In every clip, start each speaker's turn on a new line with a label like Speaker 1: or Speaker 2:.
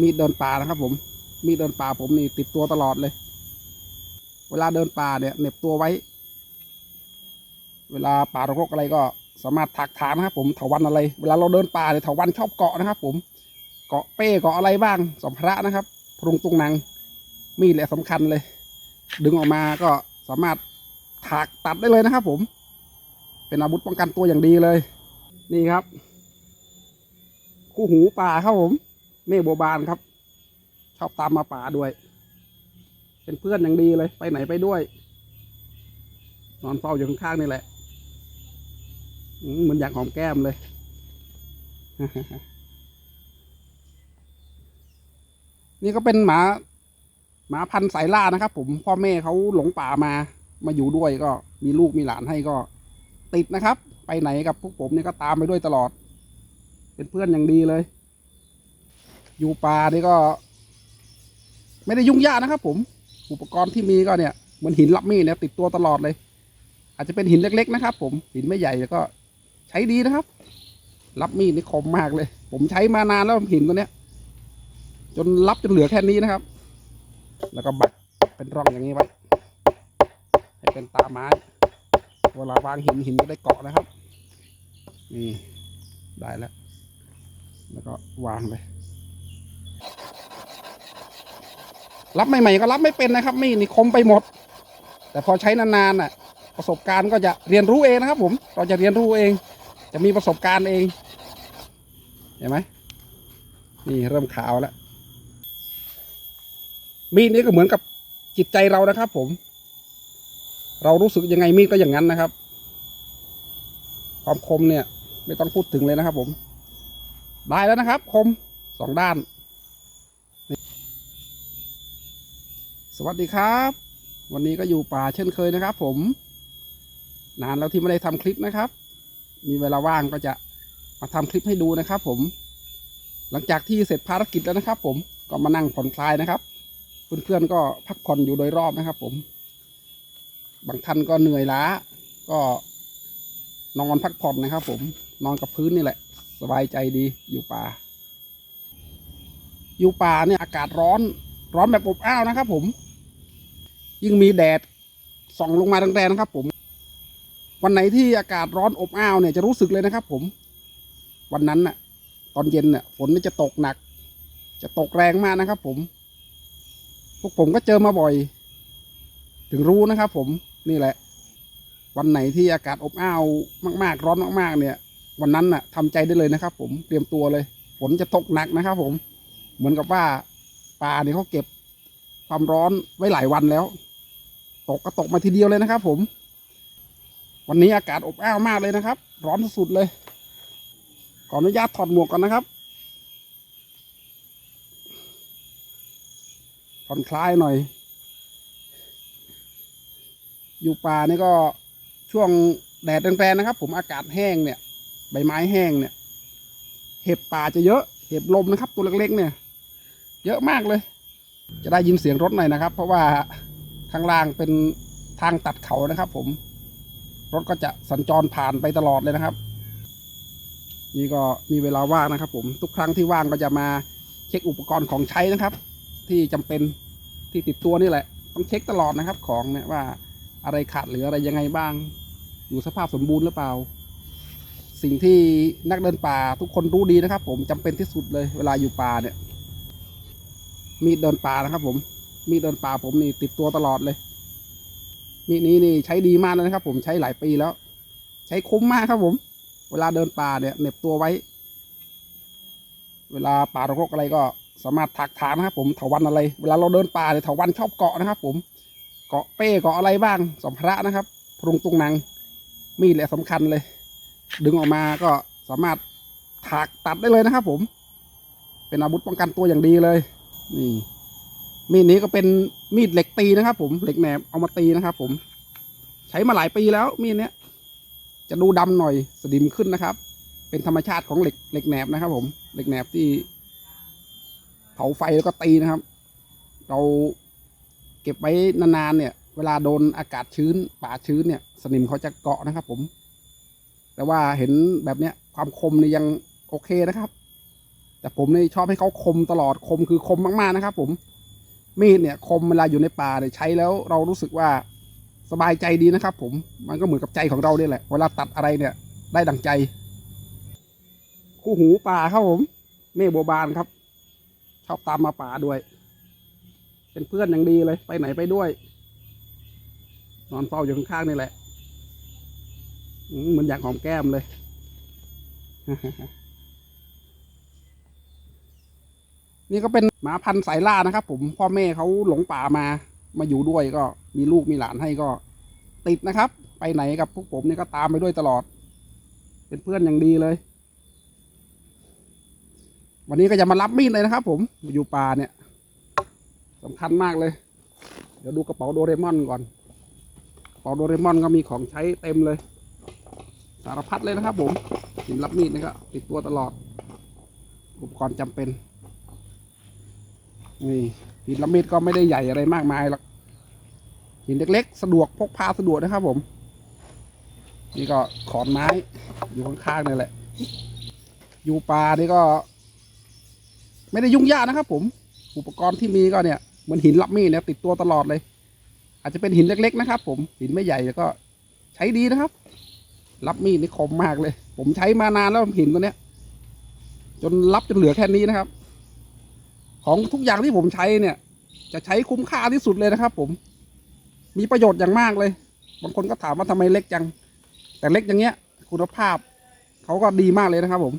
Speaker 1: มีดเดินป่านะครับ ผม มีดเดินป่าผมนี่ติดตัวตลอดเลย เวลาเดินป่าเนี่ยเหน็บตัวไว้ เวลาป่ารกอะไรก็สามารถถักถางนะครับผมเถาวันอะไร เวลาเราเดินป่าเนี่ยเถาวันชอบเกาะนะครับ ผม เกาะเป้เกาะอะไรบ้างสัมภาระนะครับพรุงตุงนัง มีดแหละสำคัญเลย ดึงออกมาก็สามารถถากตัดได้เลยนะครับ ผม เป็นอาวุธป้องกันตัวอย่างดีเลย นี่ครับ คู่หูป่าครับผม เมฆโบบานครับ ชอบตามมาป่าด้วย เป็นเพื่อนอย่างดีเลยไปไหนไปด้วย นอนเฝ้าอยู่ข้างๆนี่แหละมเหมือนอยากหอมแก้มเลยนี่ก็เป็นหมาหมาพันสายล่านะครับ ผมพ่อแม่เขาหลงป่ามา มาอยู่ด้วยก็ มีลูกมีหลานให้ก็ ติดนะครับ ไปไหนกับพวกผมเนี่ยก็ตามไปด้วยตลอด เป็นเพื่อนอย่างดีเลย อยู่ป่านี่ก็ ไม่ได้ยุ่งยากนะครับ ผม อุปกรณ์ที่มีก็เนี่ยเหมือนหินรับมีดเนี่ยติดตัวตลอดเลย อาจจะเป็นหินเล็ก ๆ นะครับ ผมหินไม่ใหญ่แต่ก็ ใช้ดีนะครับ รับมีดนี่คมมากเลย ผมใช้มานานแล้วหินตัวเนี้ย จนรับจนเหลือแค่นี้นะครับ แล้วก็บักเป็นร่องอย่างนี้ไว้ให้เป็นตาไม้เวลาวางหินหินก็ได้เกาะนะครับนี่ได้แล้ว แล้วก็วางเลย รับใหม่ๆก็รับไม่เป็นนะครับมีดนี่คมไปหมด แต่พอใช้นานๆน่ะ ประสบการณ์ก็จะเรียนรู้เองนะครับ ผมเราจะเรียนรู้เอง จะมีประสบการณ์เองเห็นไหมนี่เริ่มขาวแล้วมีดนี้ก็เหมือนกับจิตใจเรานะครับ ผม เรารู้สึกยังไงมีดก็อย่างนั้นนะครับ ความคมเนี่ย ไม่ต้องพูดถึงเลยนะครับ ผม ได้แล้วนะครับ คมสองด้าน สวัสดีครับ วันนี้ก็อยู่ป่าเช่นเคยนะครับ ผม นานแล้วที่ไม่ได้ทำคลิปนะครับ มีเวลาว่างก็จะมาทำคลิปให้ดูนะครับ ผม หลังจากที่เสร็จภารกิจแล้วนะครับ ผมก็มานั่งผ่อนคลายนะครับ เพื่อนๆก็พักผ่อนอยู่โดยรอบนะครับ ผม บางท่านก็เหนื่อยล้า ก็นอนพักผ่อนนะครับ ผมนอนกับพื้นนี่แหละ สบายใจดีอยู่ป่า อยู่ป่าเนี่ยอากาศร้อนร้อนแบบอบอ้าวนะครับผม ยิ่งมีแดดส่องลงมาแรงๆนะครับ ผม วันไหนที่อากาศร้อนอบอ้าวเนี่ยจะรู้สึกเลยนะครับ ผม วันนั้นน่ะ ตอนเย็นน่ะ ฝนจะตกหนัก จะตกแรงมากนะครับ ผม พวกผมก็เจอมาบ่อย ถึงรู้นะครับ ผมนี่แหละ วันไหนที่อากาศอบอ้าวมากๆ ร้อนมากๆ เนี่ย วันนั้นน่ะทำใจได้เลยนะครับ ผมเตรียมตัวเลย ฝนจะตกหนักนะครับ ผม เหมือนกับว่าปลาเนี่ยเขาเก็บ ความร้อนไว้หลายวันแล้ว ตกก็ตกมาทีเดียวเลยนะครับ ผม วันนี้อากาศอบอ้าวมากเลยนะครับ ร้อนสุดๆเลยขออนุญาตถอดหมวกก่อนนะครับผ่อนคลายหน่อย อยู่ป่านี่ก็ช่วงแดดแรงๆนะครับ ผมอากาศแห้งเนี่ย ใบไม้แห้งเนี่ย เห็บป่าจะเยอะ เห็บลมนะครับ ตัวเล็กๆเนี่ย เยอะมากเลย จะได้ยินเสียงรถหน่อยนะครับ เพราะว่าข้างล่างเป็นทางตัดเขานะครับ ผม รถก็จะสัญจรผ่านไปตลอดเลยนะครับ นี่ก็มีเวลาว่างนะครับ ผมทุกครั้งที่ว่างก็จะมาเช็คอุปกรณ์ของใช้นะครับ ที่จำเป็นที่ติดตัวนี่แหละ ต้องเช็คตลอดนะครับ ของเนี่ยว่าอะไรขาดหรืออะไรยังไงบ้าง อยู่สภาพสมบูรณ์หรือเปล่า สิ่งที่นักเดินป่าทุกคนรู้ดีนะครับ ผมจำเป็นที่สุดเลย เวลาอยู่ป่าเนี่ย มีดเดินป่านะครับ ผม มีดเดินป่าผมนี่ติดตัวตลอดเลย มีดนี้นี่ใช้ดีมากเลยนะครับ ผมใช้หลายปีแล้ว ใช้คุ้มมากครับผม เวลาเดินป่าเนี่ยเหน็บตัวไว้ เวลาป่ารกอะไรก็สามารถถักถางนะครับผมเถาวันอะไร เวลาเราเดินป่าเนี่ยเถาวันชอบเกาะนะครับ ผมเกาะเป้เกาะอะไรบ้างสมภาระนะครับพรุงตุงนัง มีดแหละสำคัญเลย ดึงออกมาก็สามารถถากตัดได้เลยนะครับผม เป็นอาวุธป้องกันตัวอย่างดีเลย นี่ มีดนี้ก็เป็นมีดเหล็กตีนะครับ ผมเหล็กแหนบเอามาตีนะครับ ผม ใช้มาหลายปีแล้วมีดเนี้ย จะดูดำหน่อยสนิมขึ้นนะครับ เป็นธรรมชาติของเหล็กเหล็กแหนบนะครับ ผมเหล็กแหนบที่เผาไฟแล้วก็ตีนะครับ เราเก็บไว้นานๆเนี่ย เวลาโดนอากาศชื้น ป่าชื้นเนี่ย สนิมเขาจะเกาะนะครับ ผม แต่ว่าเห็นแบบเนี้ยความคมเนี่ยยังโอเคนะครับ แต่ผมนี่ชอบให้เขาคมตลอดคมคือคมมากๆนะครับผมมีดเนี่ยคมเวลาอยู่ในป่าเนี่ยใช้แล้วเรารู้สึกว่าสบายใจดีนะครับ ผมมันก็เหมือนกับใจของเราเนี่ยแหละ เวลาตัดอะไรเนี่ย ได้ดังใจ คู่หูป่าครับผม เมฆโบบานครับ ชอบตามมาป่าด้วย เป็นเพื่อนอย่างดีเลยไปไหนไปด้วย นอนเฝ้าอยู่ข้างๆนี่แหละมเหมือนอยากหอมแก้มเลย นี่ก็เป็นหมาพันธุ์สายล่านะครับผมพ่อแม่เขาหลงป่ามา มาอยู่ด้วยก็มีลูกมีหลานให้ก็ติดนะครับ ไปไหนกับพวกผมนี่ก็ตามไปด้วยตลอด เป็นเพื่อนอย่างดีเลย วันนี้ก็จะมารับมีดเลยนะครับ ผมอยู่ป่าเนี่ยสำคัญมากเลย เดี๋ยวดูกระเป๋าโดเรมอนก่อนกระเป๋าโดเรมอนก็มีของใช้เต็มเลย สารพัดเลยนะครับ ผมหินรับมีดนี่ก็ติดตัวตลอดอุปกรณ์จำเป็น นี่หินละเม็ดก็ไม่ได้ใหญ่อะไรมากมายหรอกหินเล็กๆ สะดวกพกพาสะดวกนะครับ ผม นี่ก็ขอนไม้อยู่ข้างๆนี่แหละ อยู่ป่านี่ก็ ไม่ได้ยุ่งยากนะครับ ผม อุปกรณ์ที่มีก็เนี่ยเหมือนหินรับมีดเนี่ยติดตัวตลอดเลย อาจจะเป็นหินเล็ก ๆ นะครับ ผมหินไม่ใหญ่แต่ก็ใช้ดีนะครับ รับมีดนี่คมมากเลย ผมใช้มานานแล้วหินตัวเนี้ย จนรับจนเหลือแค่นี้นะครับ ของทุกอย่างที่ผมใช้เนี่ย จะใช้คุ้มค่าที่สุดเลยนะครับ ผม มีประโยชน์อย่างมากเลย บางคนก็ถามว่าทำไมเล็กจัง แต่เล็กอย่างเงี้ย คุณภาพเขาก็ดีมากเลยนะครับ ผม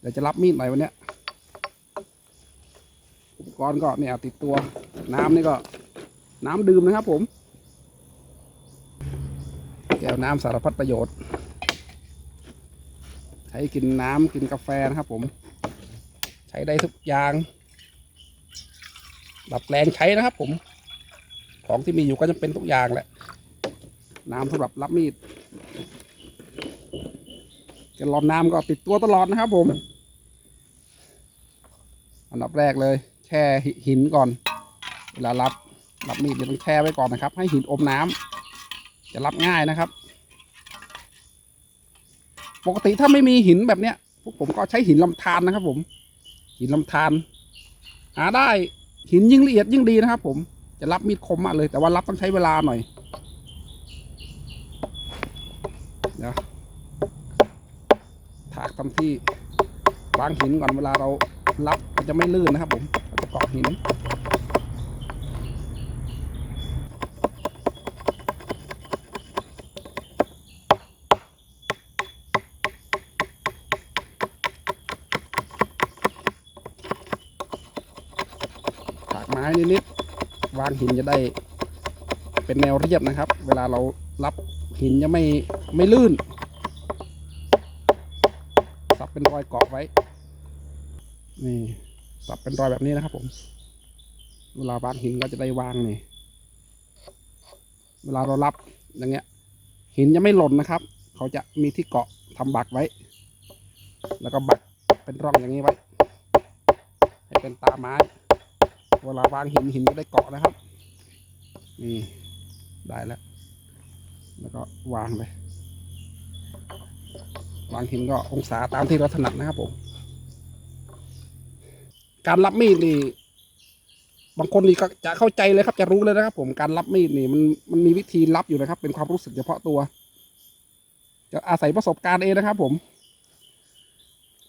Speaker 1: เดี๋ยวจะรับมีดหน่อยวันเนี้ยอุปกรณ์ก็เนี่ยติดตัว น้ำนี่ก็ น้ำดื่มนะครับ ผมแก้วน้ำสารพัดประโยชน์ใช้กินน้ำกินกาแฟนะครับผม ใช้ได้ทุกอย่าง ดับแรงใช้นะครับ ผม ของที่มีอยู่ก็จะเป็นทุกอย่างแหละ น้ำสำหรับรับมีดแกลลอนน้ำก็ติดตัวตลอดนะครับ ผม อันดับแรกเลย แช่หินก่อน เวลารับรับมีดเนี่ยต้องแช่ไว้ก่อนนะครับ ให้หินอมน้ำจะรับง่ายนะครับ ปกติถ้าไม่มีหินแบบเนี้ยพวกผมก็ใช้หินลำธารนะครับ ผม หินลำธารหาได้ หินยิ่งละเอียดยิ่งดีนะครับ ผมจะรับมีดคมมากเลย แต่ว่ารับต้องใช้เวลาหน่อยเดี๋ยวถากทำที่วางหินก่อนเวลาเรารับมันจะไม่ลื่นนะครับ ผมจะเกาะหิน ถากไม้นิดๆวางหินจะได้เป็นแนวเรียบนะครับ เวลาเรารับหินจะไม่ไม่ลื่นสับเป็นรอยเกาะไว้ นี่สับเป็นรอยแบบนี้นะครับ ผม เวลาวางหินก็จะได้วางนี่ เวลาเรารับอย่างเงี้ย หินจะไม่หล่นนะครับ เขาจะมีที่เกาะทำบักไว้ แล้วก็บักเป็นร่องอย่างนี้ไว้ ให้เป็นตาไม้ เวลาวางหินหินก็ได้เกาะนะครับ นี่ได้แล้ว แล้วก็วางเลยวางหินก็องศาตามที่เราถนัดนะครับผม การรับมีดนี่ บางคนนี่ก็จะเข้าใจเลยครับ จะรู้เลยนะครับ ผมการรับมีดนี่ มันมันมีวิธีรับอยู่นะครับ เป็นความรู้สึกเฉพาะตัว จะอาศัยประสบการณ์เองนะครับ ผม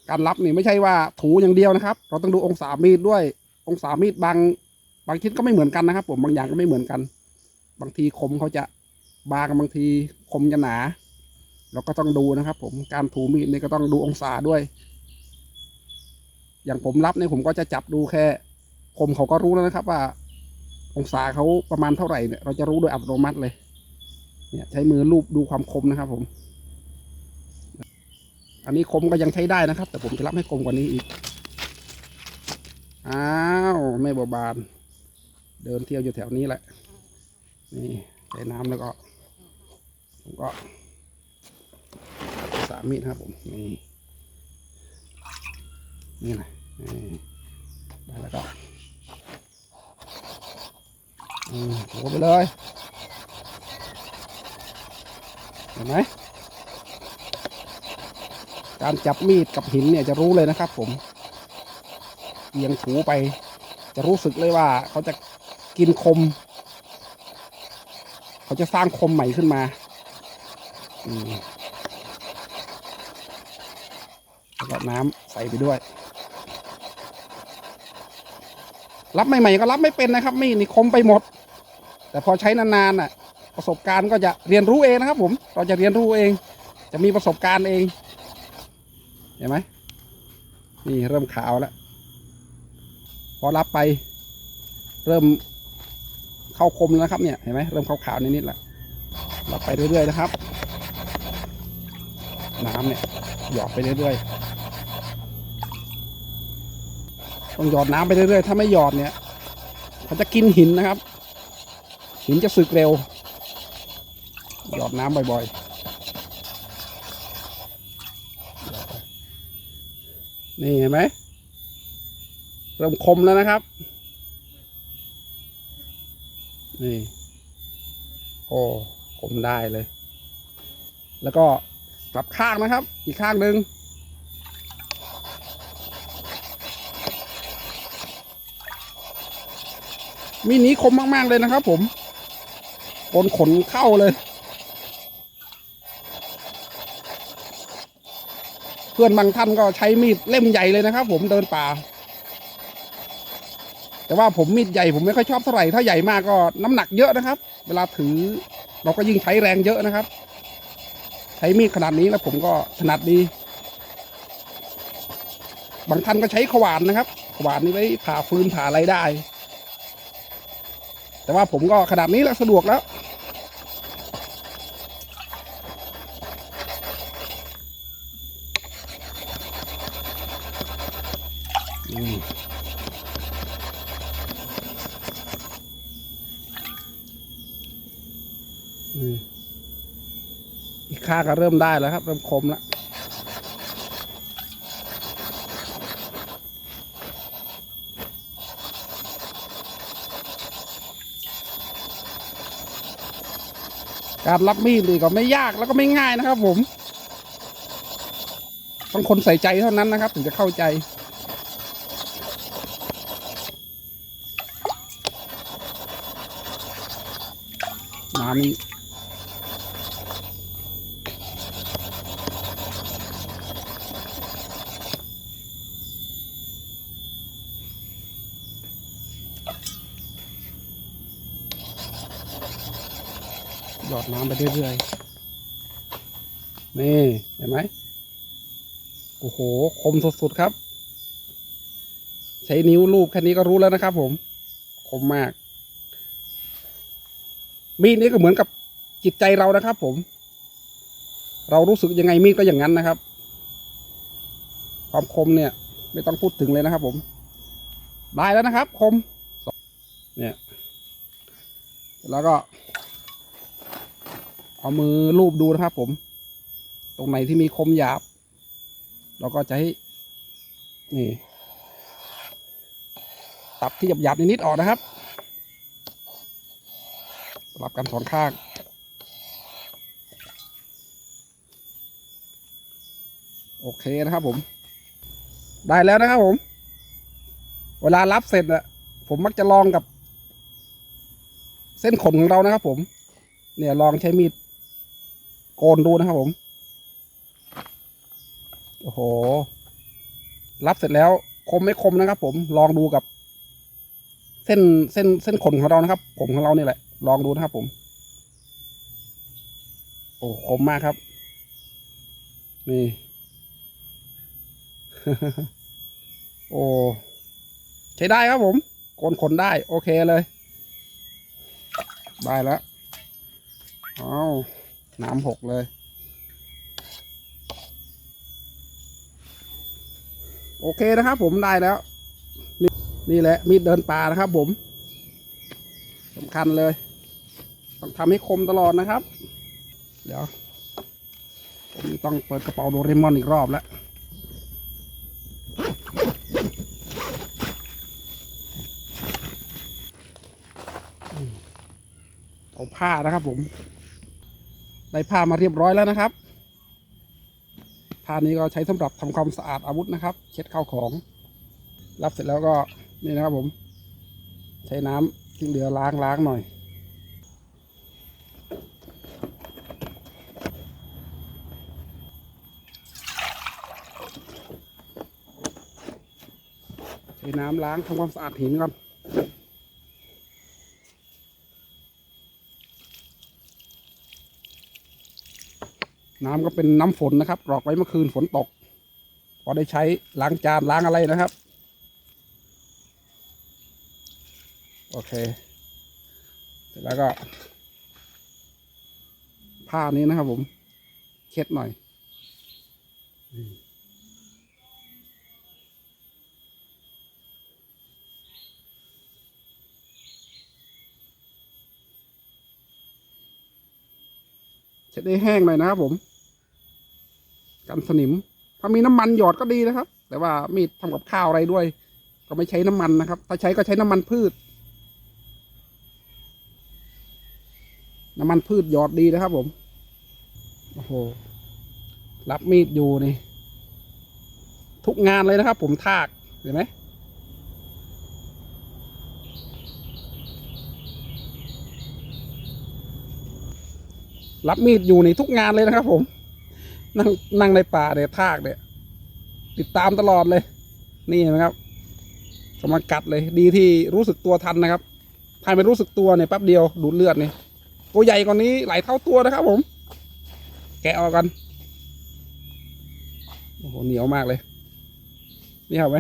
Speaker 1: การรับนี่ไม่ใช่ว่าถูอย่างเดียวนะครับ เราต้องดูองศามีดด้วย องศามีดบาง บางชิ้นก็ไม่เหมือนกันนะครับ ผมบางอย่างก็ไม่เหมือนกัน บางทีคมเขาจะบางบางทีคมจะหนา เราก็ต้องดูนะครับ ผมการถูมีดนี่ก็ต้องดูองศาด้วย อย่างผมรับเนี่ยผมก็จะจับดูแค่คมเขาก็รู้แล้วนะครับ ว่า องศาเขาประมาณเท่าไหร่เนี่ยเราจะรู้โดยอัตโนมัติเลย เนี่ยใช้มือลูบดูความคมนะครับ ผม อันนี้คมก็ยังใช้ได้นะครับ แต่ผมจะรับให้คมกว่านี้อีกอ้าวแม่บัวบาน เดินเที่ยวอยู่แถวนี้แหละ นี่ใส่น้ำแล้วก็ผมก็สามมีดครับผมนี่นี่นะนี่ได้แล้วก็อืมถูไปเลยเห็นไหมการจับมีดกับหินเนี่ยจะรู้เลยนะครับ ผมเอียงถูไป จะรู้สึกเลยว่าเขาจะกินคม เขาจะสร้างคมใหม่ขึ้นมาแล้วก็น้ำใส่ไปด้วย รับใหม่ๆก็รับไม่เป็นนะครับมีดนี่คมไปหมด แต่พอใช้นานๆน่ะ ประสบการณ์ก็จะเรียนรู้เองนะครับ ผม เราจะเรียนรู้เอง จะมีประสบการณ์เอง เห็นไหมนี่เริ่มขาวแล้ว พอรับไป เริ่ม เข้าคมแล้วครับเนี่ยเห็นไหมเริ่มขาวๆนิดๆแล้วรับไปเรื่อยๆนะครับ น้ำเนี่ยหยอดไปเรื่อยๆต้องหยอดน้ำไปเรื่อยๆ ถ้าไม่หยอดเนี่ยเขาจะกินหินนะครับ หินจะสึกเร็ว หยอดน้ำบ่อยๆ นี่เห็นไหมเริ่มคมแล้วนะครับ นี่โอ้คมได้เลย แล้วก็กลับข้างนะครับ อีกข้างหนึ่งมีดนี้คมมาก ๆ เลยนะครับผมโกนขนเข้าเลย เพื่อนบางท่านก็ใช้มีดเล่มใหญ่เลยนะครับผมเดินป่า แต่ว่าผมมีดใหญ่ผมไม่ค่อยชอบเท่าไหร่ถ้าใหญ่มากก็น้ำหนักเยอะนะครับ เวลาถือเราก็ยิ่งใช้แรงเยอะนะครับ ใช้มีดขนาดนี้แล้วผมก็ถนัดดี บางท่านก็ใช้ขวานนะครับ ขวานนี่ไว้ผ่าฟืนผ่าอะไรได้ แต่ว่าผมก็ขนาดนี้แล้วสะดวกแล้วอืมอืมอีกข้าก็เริ่มได้แล้วครับ เริ่มคมแล้วการรับมีดนี่ก็ไม่ยากแล้วก็ไม่ง่ายนะครับ ผม ต้องคนใส่ใจเท่านั้นนะครับ ถึงจะเข้าใจ น้ำนี่หยอดน้ำไป เรื่อยๆ นี่เห็นไหม โอ้โห คมสุดๆครับ ใช้นิ้วลูบแค่นี้ก็รู้แล้วนะครับผม คมมาก มีดนี้ก็เหมือนกับจิตใจเรานะครับผม เรารู้สึกยังไงมีดก็อย่างนั้นนะครับ ความคมเนี่ย ไม่ต้องพูดถึงเลยนะครับผม ได้แล้วนะครับ คม เนี่ย แล้วก็ เอามือลูบดูนะครับผม ตรงไหนที่มีคมหยาบ เราก็จะให้นี่ตัดที่หยาบๆนิดๆออกนะครับสลับกันสองข้าง โอเคนะครับผม ได้แล้วนะครับผม เวลารับเสร็จอะผมมักจะลองกับ เส้นขนของเรานะครับผม เนี่ยลองใช้มีด โกนดูนะครับผม โอ้โห รับเสร็จแล้วคมไม่คมนะครับ ผมลองดูกับ เส้นเส้นเส้นขนของเรานะครับ ผมของเรานี่แหละ ลองดูนะครับ ผม โอ้คมมากครับ นี่ โอ้ใช้ได้ครับผมโกนขนได้ โอเคเลย ได้แล้วอ้าว น้ำหกเลย โอเคนะครับผมได้แล้ว นี่นี่แหละมีดเดินป่านะครับผมสำคัญเลย ต้องทำให้คมตลอดนะครับ เดี๋ยว ผมต้องเปิดกระเป๋าโดเรมอนอีกรอบแล้วเอาผ้านะครับผม ได้ผ้ามาเรียบร้อยแล้วนะครับผ้านี้ก็ใช้สำหรับทำความสะอาดอาวุธนะครับ เช็ดข้าวของ รับเสร็จแล้วก็นี่นะครับผม ใช้น้ำที่เหลือล้างล้างหน่อย ใช้น้ำล้างทำความสะอาดหินก่อน น้ำก็เป็นน้ำฝนนะครับกรอกไว้เมื่อคืนฝนตก พอได้ใช้ล้างจานล้างอะไรนะครับ โอเคเสร็จแล้วก็ ผ้านี้นะครับผม เช็ดหน่อยเช็ดให้แห้งหน่อยนะครับผม กันสนิม ถ้ามีน้ำมันหยอดก็ดีนะครับ แต่ว่ามีดทำกับข้าวอะไรด้วย ก็ไม่ใช้น้ำมันนะครับ ถ้าใช้ก็ใช้น้ำมันพืช น้ำมันพืชหยอดดีนะครับ ผมโอ้โหรับมีดอยู่นี่ ทุกงานเลยนะครับ ผมทากเห็นไหมรับมีดอยู่ในทุกงานเลยนะครับผม นั่งนั่งในป่าเนี่ยทากเนี่ย ติดตามตลอดเลย นี่เห็นะครับกำลังกัดเลย ดีที่รู้สึกตัวทันนะครับถ้าไม่รู้สึกตัวเนี่ยแป๊บเดียวดูดเลือดนี่ตัวใหญ่กว่านี้หลายเท่าตัวนะครับ ผม แกะออกกันโอ้โหเหนียวมากเลย นี่ครับไหม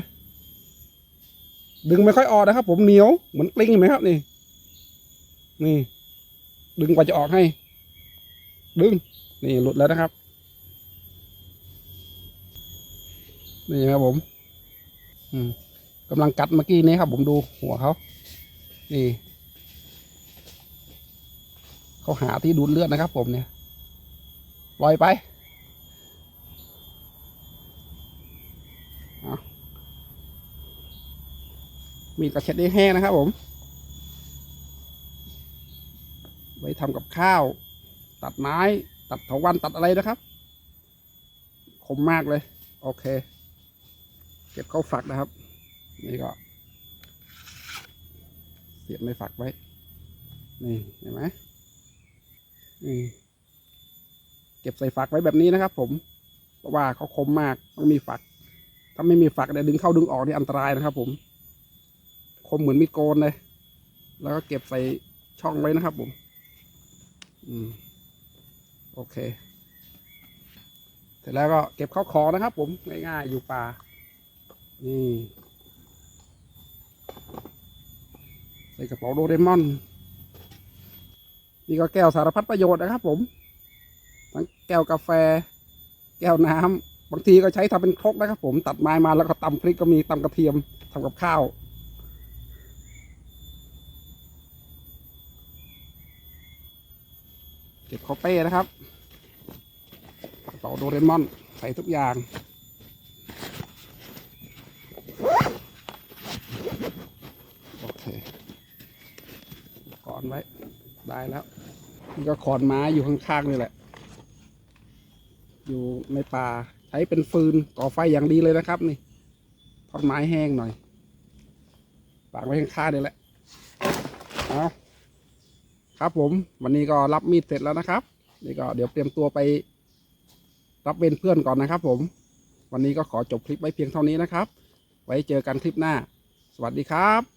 Speaker 1: ดึงไม่ค่อยออกนะครับ ผมเหนียวเหมือนปลิงเห็นไหมครับนี่ นี่ ดึงกว่าจะออกให้ ดึง นี่หลุดแล้วนะครับ นี่ครับผม อืมกำลังกัดเมื่อกี้นี้ครับ ผมดูหัวเขานี่เขาหาที่ดูดเลือดนะครับ ผมเนี่ยลอยไปเอามีกระเช็ดได้แห้งนะครับผมไว้ทำกับข้าว ตัดไม้ ตัดถาวันตัดอะไรนะครับ คมมากเลย โอเค เก็บเข้าฝักนะครับ นี่ก็ เสียบในฝักไว้ นี่เห็นไหมนี่เก็บใส่ฝักไว้แบบนี้นะครับ ผม เพราะว่าเขาคมมากต้องมีฝัก ถ้าไม่มีฝักเนี่ยดึงเข้าดึงออกนี่อันตรายนะครับ ผม คมเหมือนมีดโกนเลย แล้วก็เก็บใส่ช่องไว้นะครับ ผม อืม โอเค เสร็จแล้วก็เก็บเข้าของนะครับ ผมง่ายๆอยู่ป่า นี่ใส่กระเป๋าโดเรมอน นี่ก็แก้วสารพัดประโยชน์นะครับผม ทั้งแก้วกาแฟ แก้วน้ำบางทีก็ใช้ทำเป็นครกนะครับผม ตัดไม้มาแล้วก็ตำพริกก็มีตำกระเทียมทำกับข้าวเก็บเข้าเป้นะครับกระเป๋าโดเรมอน ใส่ทุกอย่าง โอ เคขอนไว้ ได้แล้วนี่ก็ขอนไม้อยู่ข้างๆนี่แหละ อยู่ในป่าใช้เป็นฟืนก่อไฟอย่างดีเลยนะครับ นี่ท่อนไม้แห้งหน่อยฝากไว้ข้างๆนี่แหละเอาครับผม วันนี้ก็รับมีดเสร็จแล้วนะครับ นี่ก็เดี๋ยวเตรียมตัวไป รับเวรเพื่อนก่อนนะครับ ผม วันนี้ก็ขอจบคลิปไว้เพียงเท่านี้นะครับ ไว้เจอกันคลิปหน้า สวัสดีครับ